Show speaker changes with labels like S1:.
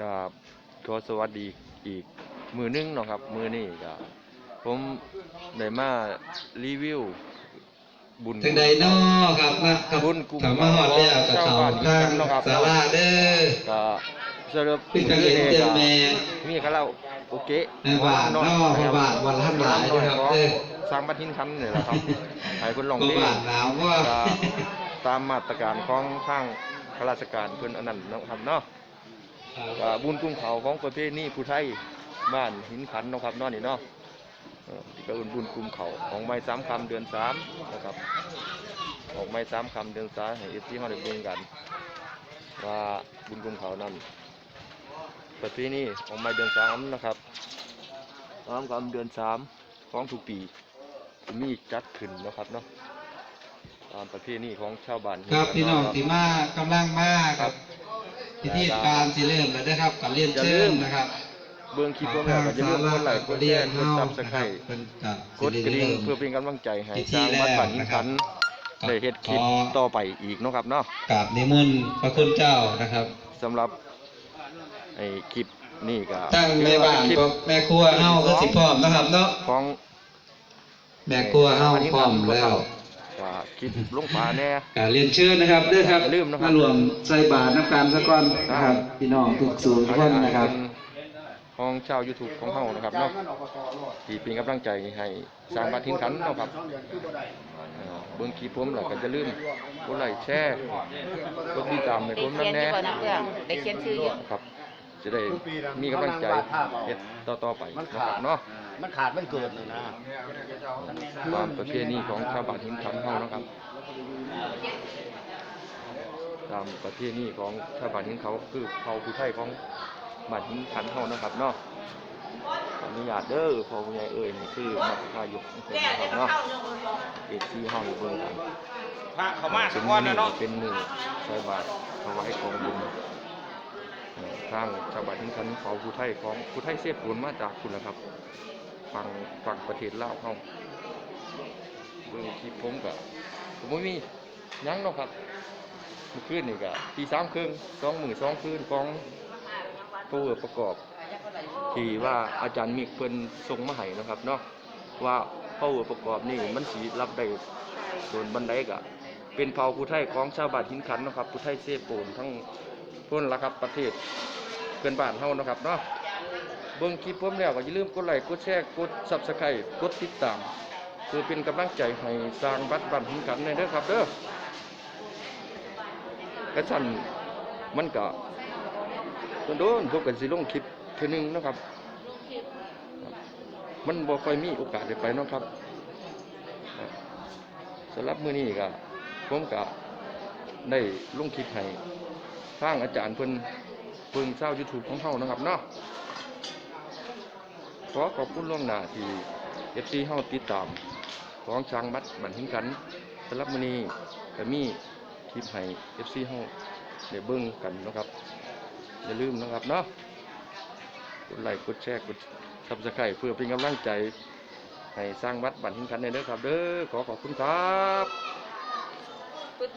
S1: กับขอสวัสดีอีกมือหนึงเนาะครับ มือนี่ก็ผมได้มารีวิว บุญ
S2: จังใดน้อครับมาครับ
S1: บุญกลุ่ม
S2: กลับมาฮอดแล้วกับ
S1: ชาว
S2: เขา
S1: บ้าน
S2: ทาง
S1: เนาะครับ
S2: ศาลาเด้อ
S1: ก็สรุป
S2: เป็นจังเห็นเจอแม่
S1: มีคาราโอเกะ
S2: แม่บ้านเนาะพ่อบ้านวันละหลายนะครับเด้อ
S1: สร้างบ้านทิ้นคันนี่แหละครับให้คนลอง
S2: พ่อ
S1: ดี
S2: บ้านหนาวว่า
S1: ก็ตามมาตรการของทางข้าราชการเพิ่นอันนั้นเนาะครับเนาะ ก็บุญกุ้งเขาของประเภทนี้ผู้ไทยบ้านหินขันนะครับนอนนี่เนาะที่ก็เอิ้นบุญกุ้งเขาของไม้สามคำเดือนสามนะครับออกไม้สามคำเดือนสามให้เอฟซีเขาได้เบิ่งกัน ว่าบุญกุ้งเขานั้นประเพณีของไม้เดือนสามนะครับสามคำเดือนสามของทุกปีมีจัดขึ้นนะครับเนาะตามประเพณีของชาวบ้าน
S2: ครับพี่น้องที่มากำลังมากครับ พิธีการสิเริ่มแล้วนะครับกับเรียนเชิญนะครับ
S1: เบื้องคลิปพวกเราก็จะเริ่มกดไลค์กดแชร์กดซับสไครต์
S2: เป็นจะ
S1: กดกระดิ่งเพื่อเป็นกำลังใจให้
S2: พิ
S1: ส
S2: ธี
S1: ร้าง
S2: แร
S1: วัด
S2: ก
S1: ป่านหิน
S2: นะค
S1: ขั
S2: รับ
S1: นได้เฮ็ดคลิป
S2: ขอ
S1: ต่อไปอีกเนาะครับเนาะ
S2: กราบนิมนต์พระคุณเจ้านะครับ
S1: สำหรับไอ้คลิปนี่ก็
S2: ตั้งแม่บ้าน
S1: คลิป
S2: ก็แม่ครัวเฮาก็สิพร้อมนะครับเนาะ
S1: ของ
S2: แม่ครัวเฮาพร้อมแล้ว
S1: ก็ คลิปลุงป่าแน่
S2: การเรียนเชิญนะครับเด้อครับ
S1: อย่าลืมนะครับ
S2: มารวมใส่บาตรน้ำการสะก่อนนะครับพี่น้องทุกศูนย์ทุกคนนะครับ
S1: ของชาว YouTube ของเฮานะครับเนาะที่เป็นกำลังใจให้สร้างบ้านหินขันเนาะครับเอ่อเบิ่งคลิปผมแล้วก็จะลืมกดไลค์แชร์กดติดตามให้
S3: ได้
S1: ผม
S3: เขีย
S1: นำ
S3: นอ
S1: แน่
S3: ยู่บ่นะเพื่อนได้เขียนชื่ออยู่
S1: ครับ จะได้มีกำลังใจเฮ็ดต่อๆไป
S4: มัน
S1: นะค
S4: ขา
S1: รั
S4: ด
S1: บเนาะ
S4: มันขาดมันเกิดเลยนะ
S1: ตามประเพณีของชาวบ้านหินคำเฮานะครับ ตามประเพณีของชาวบ้านหินเขาคือเผ่าผู้ไทยของบ้านหินขันเฮานะครับเนาะขออนุญาตเด้อพ่อผู้ใหญ่เอ่ยนี่คือมัคคายกของเพิ่นนะครับเนาะเด็กที่เฮาอยู่เบิ่งกัน
S4: พระเขามาสั
S1: เป็
S4: ก
S1: น
S4: ก้อน
S1: มื้
S4: นะเนาะ
S1: เป็นมือใส่บาตรถวายของบุญเอ่อ ทางชาวบ้านหินขันเผาผู้ไทยของผู้ไทยเสพปูนมาจากคุณละครับฟังฟังประเทศลาวเฮาเบิ่งคลิปผมก็ผมบ่มียังเนาะครับมือคืนนี่ก็ตีสามครึ่งสองหมื้อสองคืนของตัวประกอบ ที่ว่าอาจารย์มิกเพิ่นส่งมาให้นะครับเนาะว่าเผ่าประกอบนี่มันสิรับได้โดนบันไดก็เป็นเผ่าผู้ไทยของชาวบ้านหินขันนะครับผู้ไทยเสพปูนทั้ง พ้นละครับประเทศเพื่อนบ้านเฮานะครับเนาะเบิ่งคลิปผมแล้วก็อย่าลืมกดไลค์กดแชร์กด Subscribe กดติดตามเพื่อเป็นกำลังใจให้สร้างบัตรบันหินกันในเด้อครับเด้อกระสันมันก็โดนพวกกันสิลงคลิปเทื่นึงนะครับ มันบ่ค่อยมีโอกาสได้ไปเนาะครับสำหรับมื้อนี้ก็ผมก็ได้ลงคลิปให้ ทางอาจารย์เพิ่นเพิ่งเช้า YouTube ของเฮานะครับเนาะขอขอบคุณล่วงหน้าที่เอฟซีเฮาติดตามของช้างบัดบันทิงกันสำหรับมื้อนี้ก็มีคลิปให้เอฟซีเฮาได้เบิ่งกันนะครับอย่าลืมนะครับเนาะกดไลค์กดแชร์กด Subscribe เพื่อเป็นกำลังใจให้สร้างวัดบันทิงกันในเด้อครับเด้อขอขอบคุณครับ